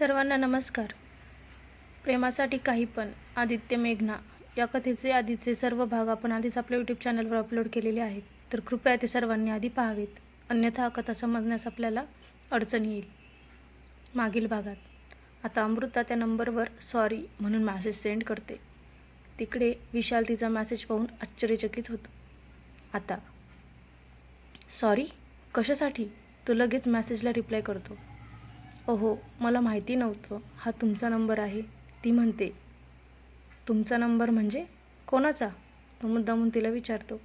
सर्वांना नमस्कार. प्रेमासाठी काही पण आदित्य मेघना या कथेचे आधीचे सर्व भाग आपण आधीच आपल्या यूट्यूब चॅनलवर अपलोड केलेले आहेत. तर कृपया ते सर्वांनी आधी पाहावेत. अन्यथा कथा समजण्यास आपल्याला अडचण येईल. मागील भागात. आता अमृता त्या नंबरवर सॉरी म्हणून मॅसेज सेंड करते. तिकडे विशाल तिचा मॅसेज पाहून आश्चर्यचकित होतो. आता. सॉरी कशासाठी? तो लगेच मॅसेजला रिप्लाय करतो. अहो मला माहिती नव्हतं. हा तुमचा नंबर आहे. ती म्हणते तुमचा नंबर म्हणजे कोणाचा? तो मुद्दामून तिला विचारतो.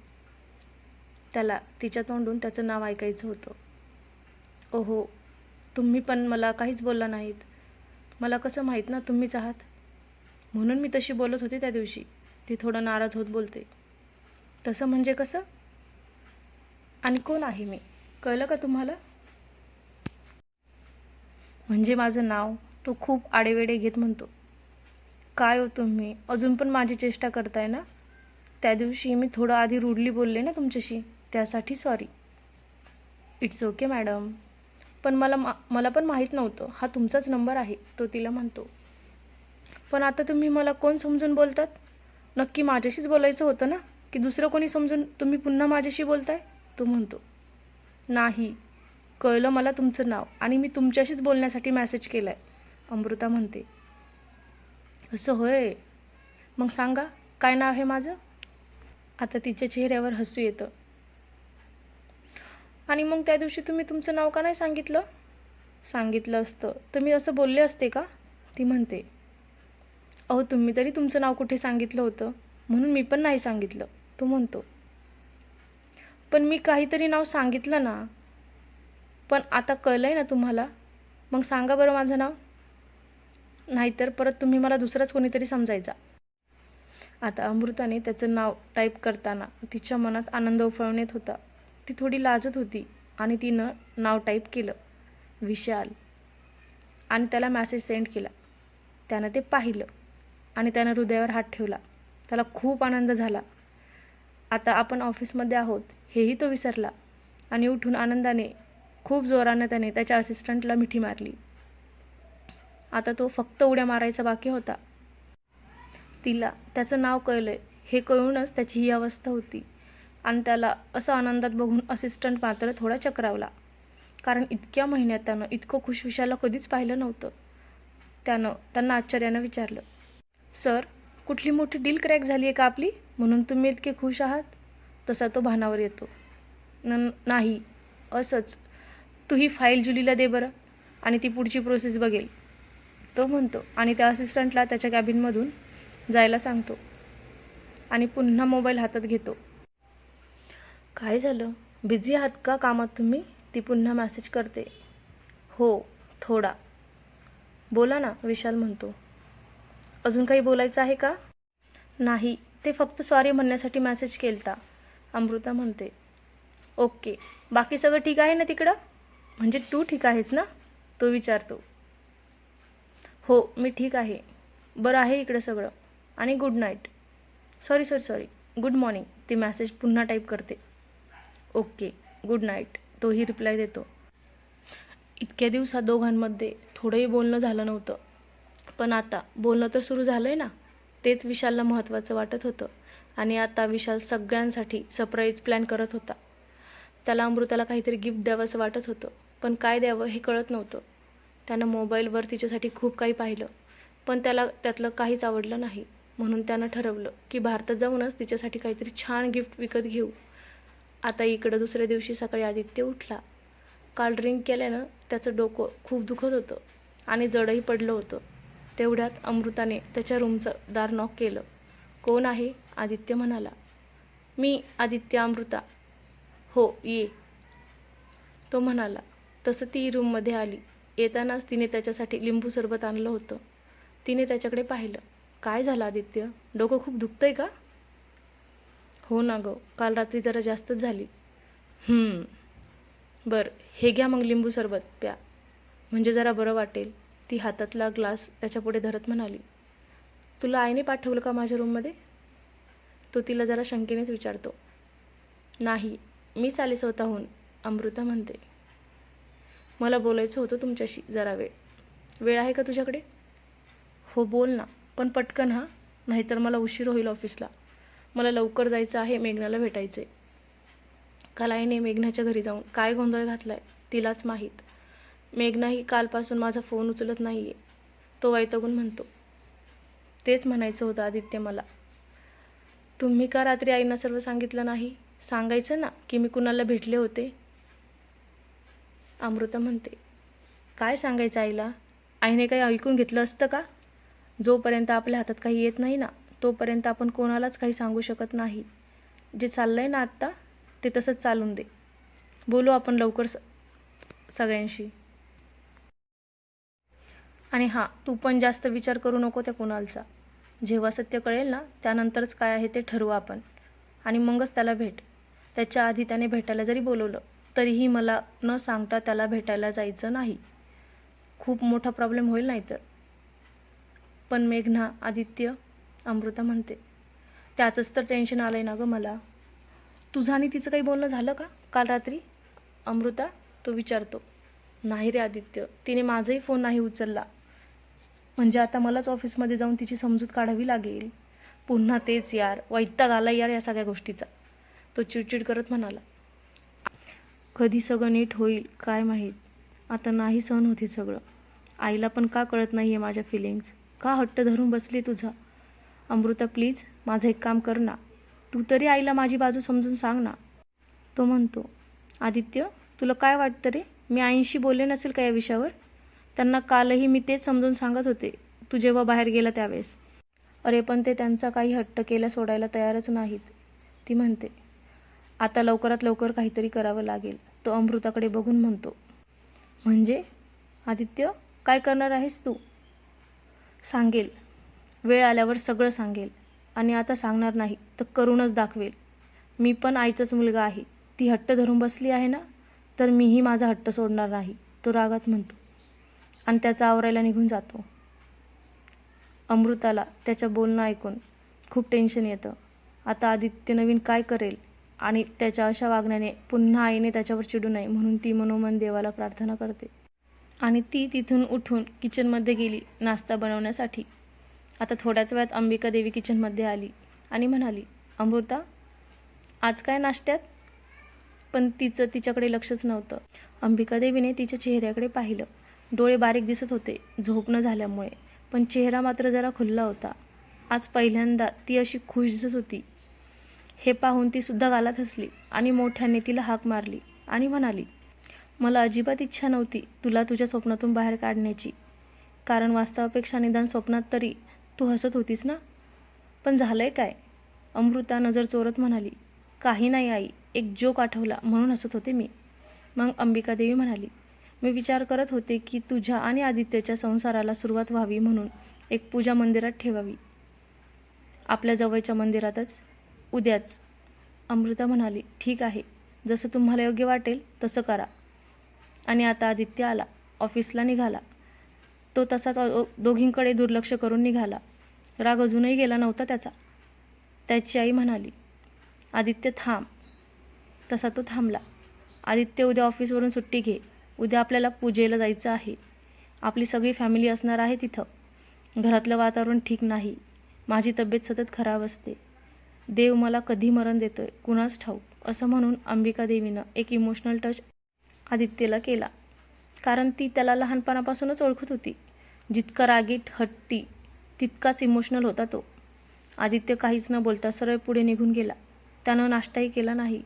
त्याला तिच्या तोंडून त्याचं नाव ऐकायचं होतं. ओहो तुम्ही पण मला काहीच बोलला नाहीत. मला कसं माहीत ना तुम्हीच आहात? म्हणून मी तशी बोलत होते त्या दिवशी. ती थोडं नाराज होत बोलते. तसं म्हणजे कसं? आणि कोण आहे मी? कळलं का तुम्हाला? म्हणजे माझं नाव तो खूप आडेवेडे घेत म्हणतो. काय हो तुम्ही? अजून पण माझी चेष्टा करताय ना? त्या दिवशी मी थोडं आधी रूडली बोलले ना तुमच्याशी त्यासाठी सॉरी इट्स ओके मॅडम पण मला मा मला पण माहीत नव्हतं. हा तुमचाच नंबर आहे तो तिला म्हणतो. पण आता तुम्ही मला कोण समजून बोलतात? नक्की माझ्याशीच बोलायचं होतं ना? की दुसरं कोणी समजून तुम्ही पुन्हा माझ्याशी बोलताय? तो म्हणतो. नाही. कळलं मला तुमचं नाव आणि मी तुमच्याशीच बोलण्यासाठी मेसेज केला आहे अमृता म्हणते असं होय? मग सांगा काय नाव आहे माझं? आता तिच्या चेहऱ्यावर हसू येतं. आणि मग त्या दिवशी तुम्ही तुमचं नाव का नाही सांगितलं? सांगितलं असतं. तर मी असं बोलले असते का? ती म्हणते अहो तुम्ही तरी तुमचं नाव कुठे सांगितलं होतं? म्हणून मी पण नाही सांगितलं. तो म्हणतो पण मी काहीतरी नाव सांगितलं ना पण आता कळलं आहे ना तुम्हाला? मग सांगा बरं माझं नाव. नाहीतर परत तुम्ही मला दुसरंच कोणीतरी समजायचा. आता अमृताने त्याचं नाव टाईप करताना तिच्या मनात आनंद उफळवण्यात होता. ती थोडी लाजत होती आणि तिनं नाव टाईप केलं. विशाल. आणि त्याला मॅसेज सेंड केला. त्यानं ते पाहिलं आणि त्यानं हृदयावर हात ठेवला. त्याला खूप आनंद झाला. आता आपण ऑफिसमध्ये आहोत हेही तो विसरला आणि उठून आनंदाने खूप जोरानं त्याने त्याच्या असिस्टंटला मिठी मारली. आता तो फक्त उड्या मारायचा बाकी होता. तिला त्याचं नाव कळलं हे कळूनच त्याची ही अवस्था होती. आणि त्याला असं आनंदात बघून असिस्टंट मात्र थोडा चक्रावला. कारण इतक्या महिन्यात त्यानं इतकं खुश कधीच पाहिलं नव्हतं. त्यानं त्यांना आश्चर्यानं विचारलं सर कुठली मोठी डील क्रॅक झाली आहे का आपली? म्हणून तुम्ही इतके खुश आहात? तसा तो भानावर येतो. न नाही असंच. तू ही फाईल जुलीला दे बरं. आणि ती पुढची प्रोसेस बघेल. तो म्हणतो आणि त्या असिस्टंटला त्याच्या कॅबिनमधून जायला सांगतो. आणि पुन्हा मोबाईल हातात घेतो. काय झालं? बिझी आहात का कामात तुम्ही? ती पुन्हा मॅसेज करते. हो थोडा. बोला ना विशाल म्हणतो. अजून काही बोलायचं आहे का? नाही ते फक्त सॉरी म्हणण्यासाठी मॅसेज केलता. अमृता म्हणते. ओके बाकी सगळं ठीक आहे ना तिकडं? म्हणजे तू ठीक आहेस ना? तो विचारतो. हो मी ठीक आहे. बरं आहे इकडं सगळं. आणि good night sorry sorry sorry good morning ती मॅसेज पुन्हा टाईप करते. ओके गुड नाईट तोही रिप्लाय देतो. इतक्या दिवसात दोघांमध्ये थोडंही बोलणं झालं नव्हतं. पण आता बोलणं तर सुरू झालं आहे ना? तेच विशालला महत्त्वाचं वाटत होतं. आणि आता विशाल सगळ्यांसाठी सरप्राईज प्लॅन करत होता. त्याला अमृताला काहीतरी गिफ्ट द्यावंसं वाटत होतं. पण काय द्यावं हे कळत नव्हतं. त्यानं मोबाईलवर तिच्यासाठी खूप काही पाहिलं पण त्याला त्यातलं काहीच आवडलं नाही. म्हणून त्यानं ठरवलं की भारतात जाऊनच तिच्यासाठी काहीतरी छान गिफ्ट विकत घेऊ. आता इकडं दुसऱ्या दिवशी सकाळी आदित्य उठला. काल ड्रिंक केल्यानं त्याचं डोकं खूप दुखत होतं आणि जडही पडलं होतं. तेवढ्यात अमृताने त्याच्या रूमचं दार नॉक केलं. कोण आहे? आदित्य म्हणाला. मी आदित्य अमृता. हो ये. तो म्हणाला. तसं ती रूममध्ये आली. येतानाच तिने त्याच्यासाठी लिंबू सरबत आणलं होतं. तिने त्याच्याकडे पाहिलं. काय झालं आदित्य? डोकं खूप दुखतंय का? हो ना गं. काल रात्री जरा जास्तच झाली. बरं. हे घ्या मग लिंबू सरबत प्या. म्हणजे जरा बरं वाटेल. ती हातातला ग्लास त्याच्यापुढे धरत म्हणाली. तुला आईने पाठवलं का माझ्या रूममध्ये तो तिला जरा शंकेनेच विचारतो. नाही. मीच आले स्वतःहून अमृता म्हणते. मला बोलायचं होतं तुमच्याशी जरा वेळ. वेळ आहे का तुझ्याकडे? हो बोल ना. पण पटकन हा. नाहीतर मला उशीर होईल ऑफिसला. मला लवकर जायचं आहे मेघनाला भेटायचे काल आईने मेघनाच्या घरी जाऊन काय गोंधळ घातला आहे तिलाच माहीत. मेघनाही कालपासून माझा फोन उचलत नाही आहे तो वैतागून म्हणतो तेच म्हणायचं होतं आदित्य मला. तुम्ही का रात्री आईंना सर्व सांगितलं नाही? सांगायचं ना की मी कुणाला भेटले होते? अमृता म्हणते. काय सांगायचं आईला? आईने काही ऐकून घेतलं असतं का? जोपर्यंत आपल्या हातात काही येत नाही ना तोपर्यंत आपण कोणालाच काही सांगू शकत नाही. जे चाललं आहे ना आत्ता ते तसंच चालून दे. बोलू आपण लवकर स सगळ्यांशी. आणि हां तू पण जास्त विचार करू नको त्या कुणालचा. जेव्हा सत्य कळेल ना त्यानंतरच काय आहे ते ठरवू आपण. आणि मगच त्याला भेट. त्याच्या आधी त्याने भेटायला जरी बोलवलं तरीही मला न सांगता त्याला भेटायला जायचं नाही. खूप मोठा प्रॉब्लेम होईल नाही तर पण मेघना आदित्य अमृता म्हणते त्याचंच तर टेन्शन आलं आहे ना गं मला. तुझं आणि तिचं काही बोलणं झालं का काल रात्री? अमृता तो विचारतो. नाही रे आदित्य तिने माझाही फोन नाही उचलला. म्हणजे आता मलाच ऑफिसमध्ये जाऊन तिची समजूत काढावी लागेल. पुन्हा तेच यार वैताग आला यार या सगळ्या गोष्टीचा. तो चिडचिड करत म्हणाला. कधी सगळं नीट होईल काय माहीत? आता नाही सहन होती सगळं. आईला पण का कळत नाही आहे माझ्या फिलिंग्स का हट्ट धरून बसली तुझा? अमृता प्लीज माझं एक काम कर ना. तू तरी आईला माझी बाजू समजून सांग ना. तो म्हणतो आदित्य तुला काय वाटतं रे? मी आईंशी बोलले नसेल का या विषयावर? त्यांना कालही मी तेच समजून सांगत होते. तू जेव्हा बाहेर गेला त्यावेळेस. अरे पण ते त्यांचा काही हट्ट केला सोडायला तयारच नाहीत. ती म्हणते आता लवकरात लवकर काहीतरी करावं लागेल तो अमृताकडे बघून म्हणतो. म्हणजे? आदित्य काय करणार आहेस तू? सांगेल. वेळ आल्यावर सगळं सांगेल. आणि आता सांगणार नाही तर करूनच दाखवेल. मी पण आईचाच मुलगा आहे. ती हट्ट धरून बसली आहे ना? तर मीही माझा हट्ट सोडणार नाही तो रागात म्हणतो. आणि त्याचा आवरायला निघून जातो. अमृताला त्याच्या बोलणं ऐकून खूप टेन्शन येतं. आता आदित्य नवीन काय करेल? आणि त्याच्या अशा वागण्याने पुन्हा आईने त्याच्यावर चिडू नये म्हणून ती मनोमन देवाला प्रार्थना करते. आणि ती तिथून उठून किचनमध्ये गेली नाश्ता बनवण्यासाठी. आता थोड्याच वेळात अंबिका देवी किचनमध्ये आली आणि म्हणाली अमृता आज काय नाश्त्यात? पण तिचं तिच्याकडे लक्षच नव्हतं. अंबिका देवीने तिच्या चेहऱ्याकडे पाहिलं. डोळे बारीक दिसत होते झोप न झाल्यामुळे. पण चेहरा मात्र जरा खुल्ला होता. आज पहिल्यांदा ती अशी खुश दिसत होती. हे पाहून ती सुद्धा गालात हसली आणि मोठ्याने तिला हाक मारली आणि म्हणाली मला अजिबात इच्छा नव्हती तुला तुझ्या स्वप्नातून बाहेर काढण्याची. कारण वास्तवापेक्षा निदान स्वप्नात तरी तू हसत होतीस ना? पण झालंय काय? अमृता नजर चोरत म्हणाली काही नाही आई एक जोक आठवला म्हणून हसत होते मी. मग अंबिका देवी म्हणाली मी विचार करत होते की तुझ्या आणि आदित्यच्या संसाराला सुरुवात व्हावी म्हणून एक पूजा मंदिरात ठेवावी. आपल्या जवळच्या मंदिरातच उद्याच. अमृता म्हणाली ठीक आहे. जसं तुम्हाला योग्य वाटेल तसं करा. आणि आता आदित्य आला. ऑफिसला निघाला. तो तसाच दोघींकडे दुर्लक्ष करून निघाला. राग अजूनही गेला नव्हता त्याचा. त्याची आई म्हणाली आदित्य थांब. तसा तो थांबला. आदित्य उद्या ऑफिसवरून सुट्टी घे. उद्या आपल्याला पूजेला जायचं आहे. आपली सगळी फॅमिली असणार आहे तिथं. घरातलं वातावरण ठीक नाही. माझी तब्येत सतत खराब असते. देव मला कधी मरण देतोय? कुणास ठाऊक? असं म्हणून अंबिका देवीनं एक इमोशनल टच आदित्यला केला. कारण ती त्याला लहानपणापासूनच ओळखत होती. जितका रागीट हट्टी तितकाच इमोशनल होता तो. आदित्य काहीच न बोलता सरळ पुढे निघून गेला. त्यानं नाश्ताही केला नाही.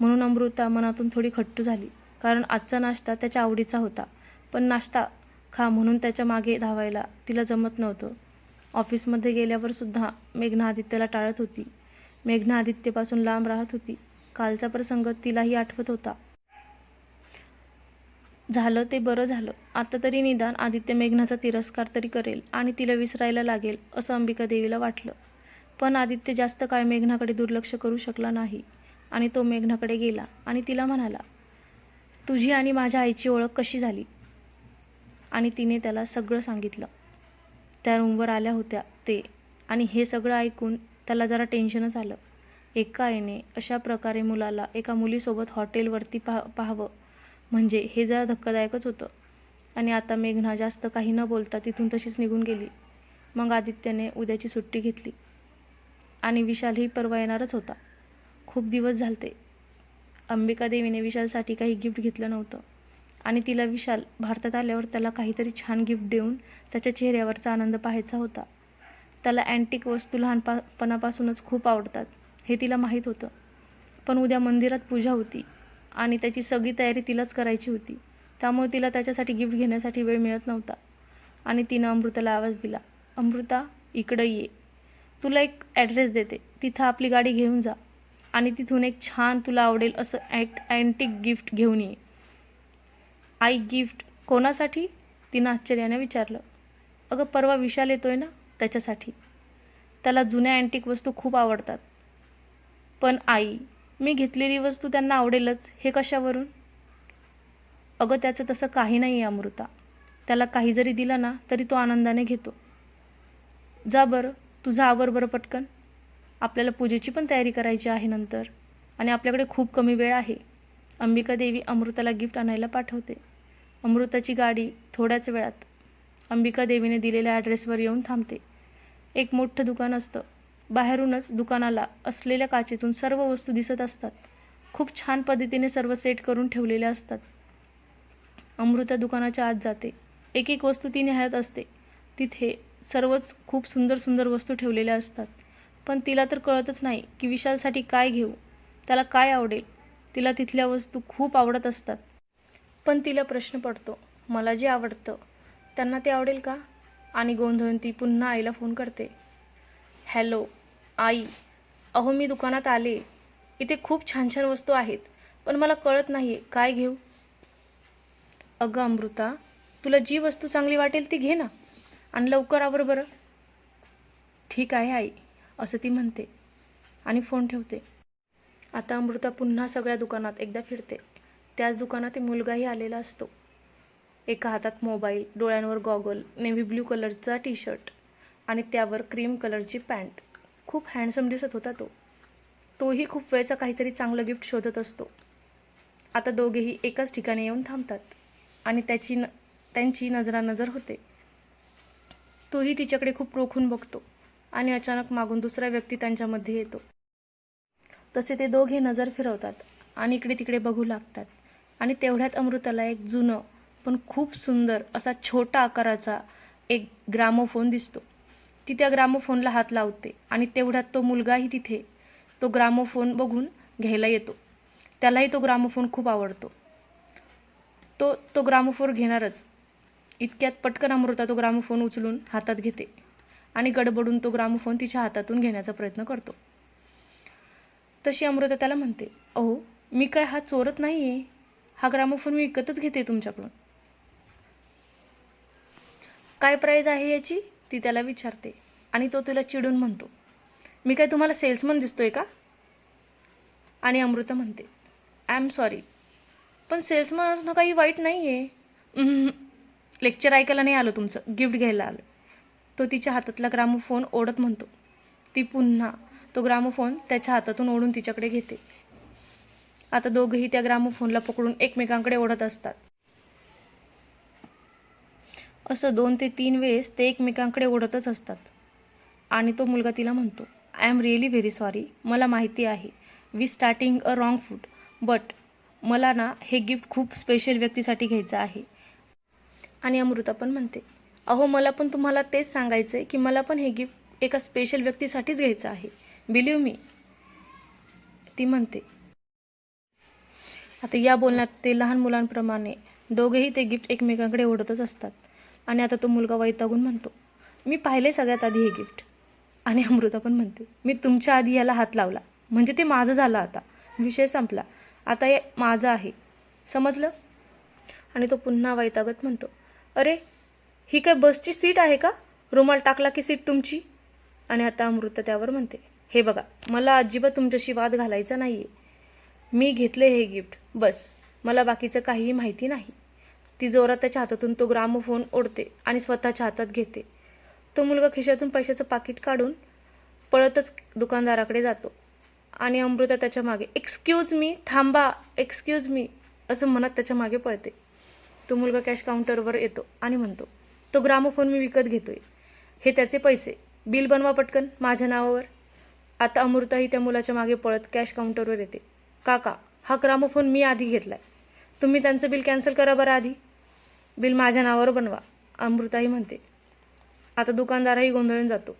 म्हणून अमृता मनातून थोडी खट्टू झाली. कारण आजचा नाश्ता त्याच्या आवडीचा होता. पण नाश्ता खा म्हणून त्याच्यामागे धावायला तिला जमत नव्हतं. ऑफिसमध्ये गेल्यावर सुद्धा मेघना आदित्यला टाळत होती. मेघना आदित्यपासून लांब राहत होती. कालचा प्रसंग तिलाही आठवत होता. झालं ते बरं झालं. आता तरी निदान आदित्य मेघनाचा तिरस्कार तरी करेल आणि तिला विसरायला लागेल असं अंबिका देवीला वाटलं. पण आदित्य जास्त काळ मेघनाकडे दुर्लक्ष करू शकला नाही आणि तो मेघनाकडे गेला आणि तिला म्हणाला तुझी आणि माझ्या आईची ओळख कशी झाली? आणि तिने त्याला सगळं सांगितलं. त्या रूमवर आल्या होत्या ते आणि हे सगळं ऐकून त्याला जरा टेन्शनच आलं. एका आईने अशा प्रकारे मुलाला एका मुलीसोबत हॉटेलवरती पाह पाहावं. म्हणजे हे जरा धक्कादायकच होतं. आणि आता मेघना जास्त काही न बोलता तिथून तशीच निघून गेली. मग आदित्यने उद्याची सुट्टी घेतली. आणि विशालही परवा येणारच होता. खूप दिवस झालते. अंबिका देवीने विशालसाठी काही गिफ्ट घेतलं नव्हतं. आणि तिला विशाल भारतात आल्यावर त्याला काहीतरी छान गिफ्ट देऊन त्याच्या चेहऱ्यावरचा आनंद पाहायचा होता. त्याला अँटिक वस्तू लहानपणापासूनच खूप आवडतात. हे तिला माहीत होतं. पण उद्या मंदिरात पूजा होती आणि त्याची सगळी तयारी तिलाच करायची होती. त्यामुळे तिला त्याच्यासाठी गिफ्ट घेण्यासाठी वेळ मिळत नव्हता. आणि तिनं अमृताला आवाज दिला अमृता इकडं ये. तुला एक ॲड्रेस देते. तिथं आपली गाडी घेऊन जा. आणि तिथून एक छान तुला आवडेल असं ॲट अँटिक गिफ्ट घेऊन ये. आई गिफ्ट कोणासाठी? तिनं आश्चर्याने विचारलं. अगं परवा विशाल येतोय ना? त्याच्यासाठी. त्याला जुन्या अँटिक वस्तू खूप आवडतात. पण आई मी घेतलेली वस्तू त्यांना आवडेलच हे कशावरून? अगं त्याचं तसं काही नाही आहे अमृता. त्याला काही जरी दिलं ना तरी तो आनंदाने घेतो. जा बरं तुझं आवर बरं पटकन. आपल्याला पूजेची पण तयारी करायची आहे नंतर. आणि आपल्याकडे खूप कमी वेळ आहे. अंबिका देवी अमृताला गिफ्ट आणायला पाठवते. अमृताची गाडी थोड्याच वेळात अंबिका देवीने दिलेल्या ॲड्रेसवर येऊन थांबते. एक मोठं दुकान असतं. बाहेरूनच दुकानाला असलेल्या काचेतून सर्व वस्तू दिसत असतात. खूप छान पद्धतीने सर्व सेट करून ठेवलेल्या असतात. अमृता दुकानाच्या आत जाते. एक एक वस्तू ती निहाळत असते. तिथे सर्वच खूप सुंदर सुंदर वस्तू ठेवलेल्या असतात. पण तिला तर कळतच नाही की विशालसाठी काय घेऊ? त्याला काय आवडेल? तिला तिथल्या वस्तू खूप आवडत असतात. पण तिला प्रश्न पडतो मला जे आवडतं त्यांना ते आवडेल का? आणि गोंधळून ती पुन्हा आईला फोन करते. हॅलो आई अहो मी दुकानात आले. इथे खूप छान छान वस्तू आहेत पण मला कळत नाही आहे काय घेऊ? अगं अमृता तुला जी वस्तू चांगली वाटेल ती घे ना. आणि लवकर आवर बरं. ठीक आहे आई असं ती म्हणते आणि फोन ठेवते. आता अमृता पुन्हा सगळ्या दुकानात एकदा फिरते. त्याच दुकानात मुलगाही आलेला असतो. एका हातात मोबाईल डोळ्यांवर गॉगल नेव्ही ब्ल्यू कलरचा टी शर्ट आणि त्यावर क्रीम कलरची पॅन्ट. खूप हँडसम दिसत होता तो. तोही खूप वेळचा काहीतरी चांगलं गिफ्ट शोधत असतो. आता दोघेही एकाच ठिकाणी येऊन थांबतात आणि त्याची न त्यांची नजरानजर होते. तोही तिच्याकडे खूप रोखून बघतो आणि अचानक मागून दुसरा व्यक्ती त्यांच्यामध्ये येतो. तसे ते दोघे नजर फिरवतात आणि इकडे तिकडे बघू लागतात आणि तेवढ्यात अमृताला एक जुनं पण खूप सुंदर असा छोटा आकाराचा एक ग्रामोफोन दिसतो. ती त्या ग्रामोफोनला हात लावते आणि तेवढ्यात तो मुलगाही तिथे तो ग्रामोफोन बघून घ्यायला येतो. त्यालाही तो ग्रामोफोन खूप आवडतो. तो तो ग्रामोफोन घेणारच. इतक्यात पटकन अमृता तो ग्रामोफोन उचलून हातात घेते आणि गडबडून तो ग्रामोफोन तिच्या हातातून घेण्याचा प्रयत्न करतो. तशी अमृता त्याला म्हणते अहो मी काय हा चोरत नाही आहे हा ग्रामोफोन मी विकतच घेते तुमच्याकडून. काय प्राईज आहे याची? ती त्याला विचारते. आणि तो तिला चिडून म्हणतो. मी काय तुम्हाला सेल्समन दिसतोय का? आणि अमृता म्हणते. आय एम सॉरी पण सेल्समन असणं काही वाईट नाही आहे लेक्चर ऐकायला नाही आलं तुमचं. गिफ्ट घ्यायला आलं. तो तिच्या हातातला ग्रामोफोन ओढत म्हणतो. ती पुन्हा तो ग्रामोफोन त्याच्या हातातून ओढून तिच्याकडे घेते. आता दोघंही त्या ग्रामोफोनला पकडून एकमेकांकडे ओढत असतात. असं दोन ते तीन वेळेस ते एकमेकांकडे ओढतच असतात. आणि तो मुलगा तिला म्हणतो I am really very sorry मला माहिती आहे. We starting a wrong foot but मला ना हे गिफ्ट खूप स्पेशल व्यक्तीसाठी घ्यायचं आहे. आणि अमृता पण म्हणते अहो मला पण तुम्हाला तेच सांगायचं आहे की मला पण हे गिफ्ट एका स्पेशल व्यक्तीसाठीच घ्यायचं आहे. बिलीव मी ती म्हणते आता या बोलण्यात ते लहान मुलांप्रमाणे दोघेही ते गिफ्ट एकमेकांकडे ओढतच असतात. आणि आता तो मुलगा वैतागून म्हणतो मी पाहिले सगळ्यात आधी हे गिफ्ट आणि अमृता पण म्हणते मी तुमच्या आधी याला हात लावला म्हणजे ते माझं झालं आता. विषय संपला. आता हे माझं आहे. समजलं? आणि तो पुन्हा वैतागत म्हणतो अरे ही काय बसची सीट आहे का? रुमाल टाकला की सीट तुमची? आणि आता अमृता त्यावर म्हणते हे बघा मला अजिबात तुमच्याशी वाद घालायचा नाही आहे मी घेतले हे गिफ्ट बस. मला बाकीचं काहीही माहिती नाही. ती जोरात त्याच्या हातातून तो ग्रामोफोन ओढते आणि स्वतःच्या हातात घेते. तो मुलगा खिशातून पैशाचं पाकिट काढून पळतच दुकानदाराकडे जातो आणि अमृता त्याच्यामागे एक्सक्यूज मी थांबा एक्सक्यूज मी असं म्हणत त्याच्यामागे पळते. तो मुलगा कॅश काउंटरवर येतो आणि म्हणतो तो ग्रामोफोन मी विकत घेतोय. हे त्याचे पैसे. बिल बनवा पटकन माझ्या नावावर. आता अमृताही त्या मुलाच्या मागे पळत कॅश काउंटरवर येते. काका हा ग्रामोफोन मी आधी घेतलाय. तुम्ही त्यांचं बिल कॅन्सल करा बरं आधी. बिल माझ्या नावावर बनवा अमृताही म्हणते. आता दुकानदारही गोंधळून जातो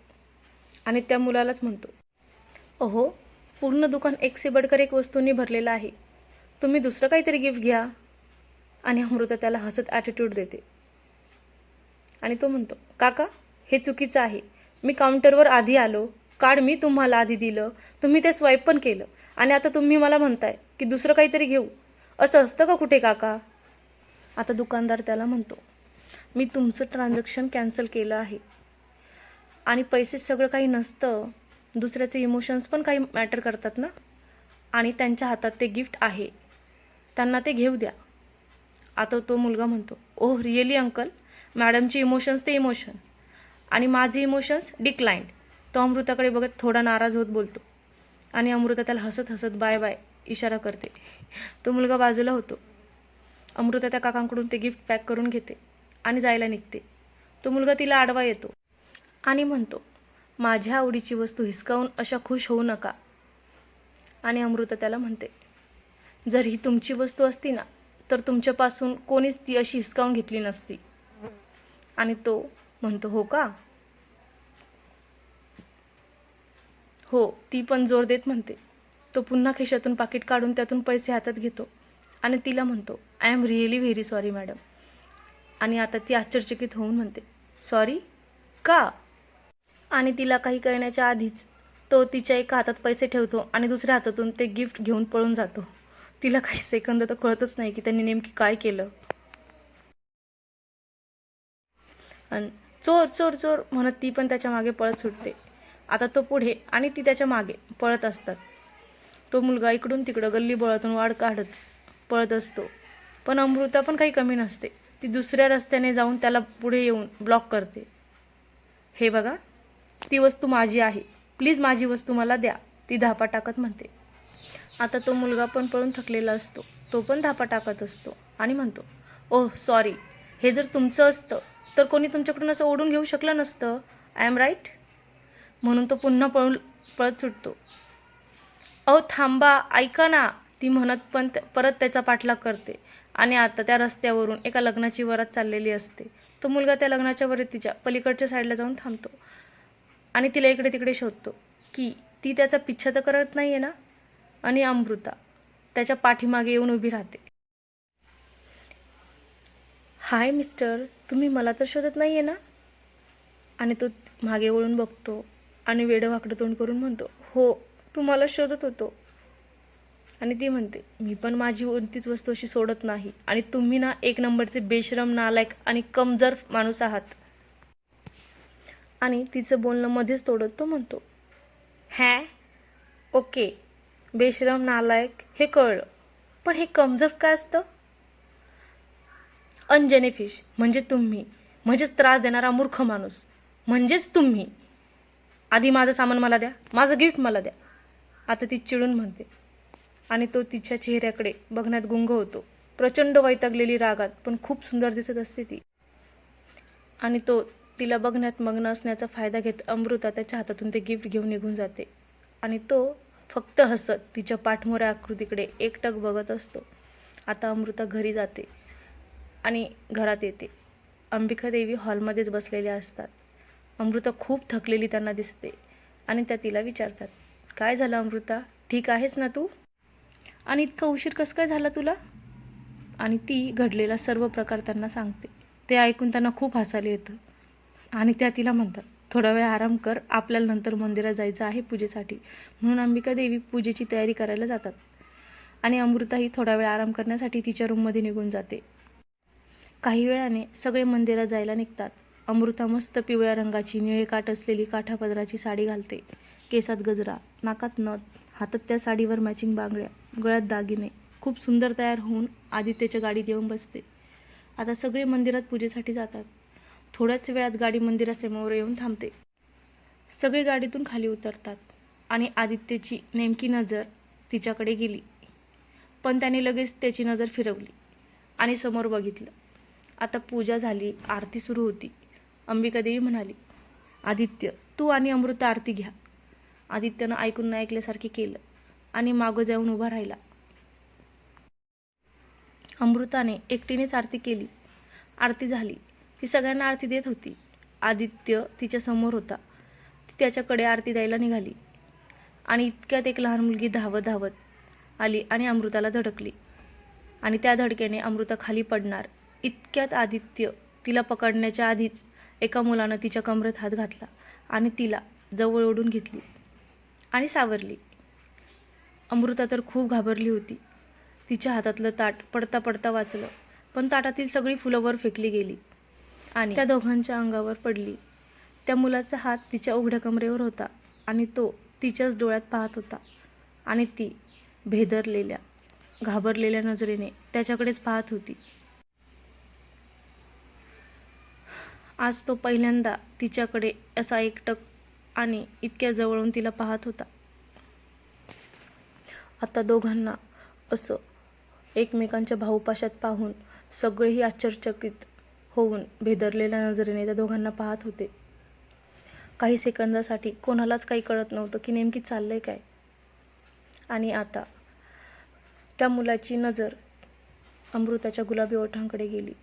आणि त्या मुलालाच म्हणतो अहो पूर्ण दुकान एक से बडकर एक वस्तूंनी भरलेलं आहे. तुम्ही दुसरं काहीतरी गिफ्ट घ्या. आणि अमृता त्याला हसत ॲटिट्यूड देते. आणि तो म्हणतो काका हे चुकीचं आहे. मी काउंटरवर आधी आलो. कार्ड मी तुम्हाला आधी दिलं. तुम्ही ते स्वाईप पण केलं. आणि आता तुम्ही मला म्हणताय की दुसरं काहीतरी घेऊ. असं असतं का कुठे काका? आता दुकानदार त्याला म्हणतो मी तुमचं ट्रान्झॅक्शन कॅन्सल केलं आहे. आणि पैसे सगळं काही नसतं दुसऱ्याचे इमोशन्स पण काही मॅटर करतात ना? आणि त्यांच्या हातात ते गिफ्ट आहे. त्यांना ते घेऊ द्या. आता तो मुलगा म्हणतो ओह रिअली अंकल मॅडमचे इमोशन्स ते इमोशन आणि माझे इमोशन्स डिक्लाइंड तो अमृताकडे बघत थोडा नाराज होत बोलतो. आणि अमृता त्याला हसत हसत बाय बाय इशारा करते. तो मुलगा बाजूला होतो. अमृता त्या काकांकडून ते गिफ्ट पॅक करून घेते आणि जायला निघते. तो मुलगा तिला आडवा येतो आणि म्हणतो माझ्या आवडीची वस्तू हिसकावून अशा खुश होऊ नका. आणि अमृता त्याला म्हणते जर ही तुमची वस्तू असती ना तर तुमच्यापासून कोणीच ती अशी हिसकावून घेतली नसती. आणि तो म्हणतो हो का? हो ती पण जोर देत म्हणते. तो पुन्हा खिशातून पाकिट काढून त्यातून पैसे हातात घेतो. आणि तिला म्हणतो I am really very sorry madam आणि आता ती आश्चर्यचकित होऊन म्हणते सॉरी का? आणि तिला काही कळण्याच्या आधीच तो तिच्या एका हातात पैसे ठेवतो आणि दुसऱ्या हातातून ते गिफ्ट घेऊन पळून जातो. तिला काही सेकंद तर कळतच नाही की त्यांनी नेमकी काय केलं. आणि चोर चोर चोर म्हणत ती पण त्याच्यामागे पळत सुटते. आता तो पुढे आणि ती त्याच्यामागे पळत असतात. तो मुलगा इकडून तिकडं गल्ली बोळातून वाढ काढत पळत असतो. पण अमृता पण काही कमी नसते. ती दुसऱ्या रस्त्याने जाऊन त्याला पुढे येऊन ब्लॉक करते. हे बघा ती वस्तू माझी आहे. प्लीज माझी वस्तू मला द्या. ती धापा टाकत म्हणते. आता तो मुलगा पण पळून थकलेला असतो. तो पण धापा टाकत असतो आणि म्हणतो ओह सॉरी हे जर तुमचं असतं तर कोणी तुमच्याकडून असं ओढून घेऊ शकलं नसतं. आय एम राईट म्हणून तो पुन्हा पळून पळत सुटतो. अहो थांबा. ऐका ना. ती म्हणत पण परत त्याचा पाठलाग करते. आणि आता त्या रस्त्यावरून एका लग्नाची वरात चाललेली असते. तो मुलगा त्या लग्नाच्या वरतीच्या पलीकडच्या साईडला जाऊन थांबतो. आणि तिला इकडे तिकडे शोधतो. की ती त्याचा पिच्छा तर करत नाही आहे ना? आणि अमृता त्याच्या पाठीमागे येऊन उभी राहते. हाय मिस्टर तुम्ही मला तर शोधत नाही आहे ना? आणि तो मागे वळून बघतो आणि वेडं वाकडं तोंड करून म्हणतो हो तुम्हाला शोधत होतो. आणि ती म्हणते मी पण माझी कोणतीच वस्तू अशी सोडत नाही. आणि तुम्ही ना एक नंबरचे बेशरम नालायक आणि कमजोर माणूस आहात. आणि तिचं बोलणं मध्येच तोडत तो म्हणतो हॅ ओके बेशरम नालायक हे कळलं. पण हे कमजोर काय असतं? अंजने फिश म्हणजे तुम्ही. म्हणजेच त्रास देणारा मूर्ख माणूस. म्हणजेच तुम्ही. आधी माझं सामान मला द्या माझं गिफ्ट मला द्या. आता ती चिडून म्हणते आणि तो तिच्या चेहऱ्याकडे बघण्यात गुंग होतो. प्रचंड वैतागलेली रागात पण खूप सुंदर दिसत असते ती. आणि तो तिला बघण्यात मग्न असण्याचा फायदा घेत अमृता त्याच्या हातातून ते गिफ्ट घेऊन निघून जाते. आणि तो फक्त हसत तिच्या पाठमोऱ्या आकृतीकडे एकटक बघत असतो. आता अमृता घरी जाते आणि घरात येते. अंबिका देवी हॉलमध्येच बसलेल्या असतात. अमृता खूप थकलेली त्यांना दिसते आणि त्या तिला विचारतात काय झालं अमृता? ठीक आहेस ना तू? आणि इतका उशीर कसं काय झाला तुला? आणि ती घडलेला सर्व प्रकार त्यांना सांगते. ते ऐकून त्यांना खूप हसायला येतं. आणि त्या तिला म्हणतात थोडा वेळ आराम कर आपल्याला नंतर मंदिरात जायचं आहे पूजेसाठी. म्हणून अंबिका देवी पूजेची तयारी करायला जातात. आणि अमृताही थोडा वेळ आराम करण्यासाठी तिच्या रूममध्ये निघून जाते. काही वेळाने सगळे मंदिरात जायला निघतात. अमृता मस्त पिवळ्या रंगाची निळे काठ असलेली काठापदराची साडी घालते. केसात गजरा नाकात नथ हातात त्या साडीवर मॅचिंग बांगड्या. गळ्यात दागिने. खूप सुंदर तयार होऊन आदित्यच्या गाडीत येऊन बसते. आता सगळे मंदिरात पूजेसाठी जातात. थोड्याच वेळात गाडी मंदिरासमोर येऊन थांबते. सगळे गाडीतून खाली उतरतात आणि आदित्यची नेमकी नजर तिच्याकडे गेली. पण त्याने लगेच त्याची नजर फिरवली आणि समोर बघितलं. आता पूजा झाली आरती सुरू होती. अंबिका देवी म्हणाली आदित्य तू आणि अमृता आरती घ्या. आदित्यनं ऐकून न ऐकल्यासारखे केलं. आणि मागं जाऊन उभा राहिला. अमृताने एकटीनेच आरती केली. आरती झाली. ती सगळ्यांना आरती देत होती. आदित्य तिच्या समोर होता. ती त्याच्याकडे आरती द्यायला निघाली. आणि इतक्यात एक लहान मुलगी धावत धावत आली आणि अमृताला धडकली. आणि त्या धडक्याने अमृता खाली पडणार. इतक्यात आदित्य तिला पकडण्याच्या आधीच एका मुलानं तिच्या कमरेत हात घातला आणि तिला जवळ ओढून घेतली आणि सावरली. अमृता तर खूप घाबरली होती. तिच्या हातातलं ताट पडता पडता वाचलं पण ताटातील सगळी फुलं वर फेकली गेली आणि त्या दोघांच्या अंगावर पडली. त्या मुलाचा हात तिच्या उघड्या कमरेवर होता आणि तो तिच्याच डोळ्यात पाहत होता आणि ती भेदरलेल्या घाबरलेल्या नजरेने त्याच्याकडेच पाहत होती. आज तो पहिल्यांदा तिच्याकडे असा एकटक आणि इतक्या जवळून तिला पाहत होता. आता दोघांना असं एकमेकांच्या भाऊपाशात पाहून सगळेही आश्चर्यचकित होऊन भेदरलेल्या नजरेने त्या दोघांना पाहत होते. काही सेकंदासाठी कोणालाच काही कळत नव्हतं की नेमकी चाललंय काय. आणि आता त्या मुलाची नजर अमृताच्या गुलाबी ओठांकडे गेली.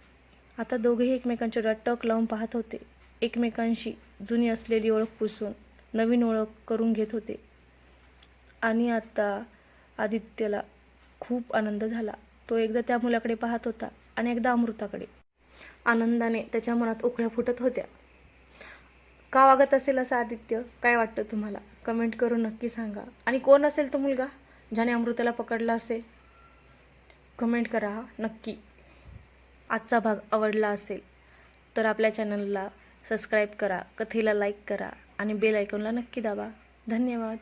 आता दोघेही एकमेकांच्या डोळ्यात टक लावून पाहत होते. एकमेकांशी जुनी असलेली ओळख पुसून नवीन ओळख करून घेत होते. आणि आता आदित्यला खूप आनंद झाला. तो एकदा त्या मुलाकडे पाहत होता आणि एकदा अमृताकडे. आनंदाने त्याच्या मनात उकळ्या फुटत होत्या. का वागत असेल असं आदित्य? काय वाटतं तुम्हाला? कमेंट करून नक्की सांगा. आणि कोण असेल तो मुलगा? ज्याने अमृताला पकडला असेल? कमेंट करा हा. नक्की. आजचा भाग आवडला असेल तर आपल्या चॅनलला सबस्क्राईब करा कथेला लाईक करा आणि बेल आयकॉनला नक्की दाबा. धन्यवाद.